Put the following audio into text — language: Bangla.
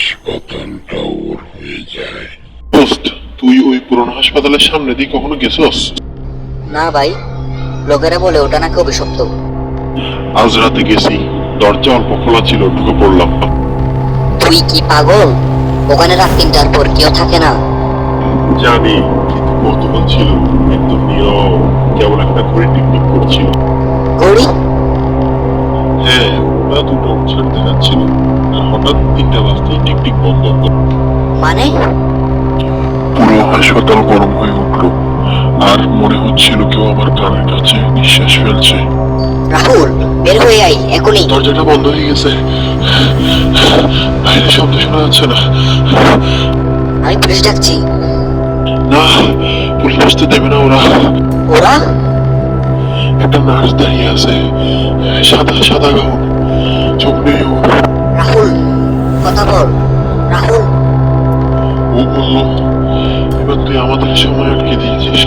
হাসপাতাল টাওয়ার হয়ে যায়। দোস্ত তুই ওই পুরনো হাসপাতালের সামনে দিয়ে কখনো গেছস? না ভাই লোকেরা বলে ওটা নাকি অভিশপ্ত। আজ রাতে গেছি দরজা অল্প খোলা ছিল ঢুকে পড়লাম। তুই কি পাগল? ওখানে রাত তিনটার পর কেউ থাকে না। জানি কিন্তু কৌতূহল ছিল একদম নীরব কেবল একটা ঘড়ি টিকটিক করছিল। ঘড়ি? হ্যাঁ ওরা দুটো ছাড়তে যাচ্ছিল। আর হঠাৎ তিনটা বাজতেই টিকটিক বন্ধ মানে? পুরো হাসপাতাল গরম হয়ে উঠল। আর মনে হচ্ছিল কেউ আমার কানের কাছে নিঃশ্বাস ফেলছে। রাহুল বের হয়ে আই এখনই। দরজাটা বন্ধ হয়ে গেছে। বাইরে শব্দ শোনা যাচ্ছে না। আমি পুলিশ ডাকছি। না পুলিশ আসতে দেবে না ওরা। ওরা? একটা নার্স দাঁড়িয়ে আছে। সাদা সাদা গাউন। চোখ। রাহুল কথা বল। রাহুল। ও বলল এবার তুই আমাদের সময় আটকে দিয়েছিস।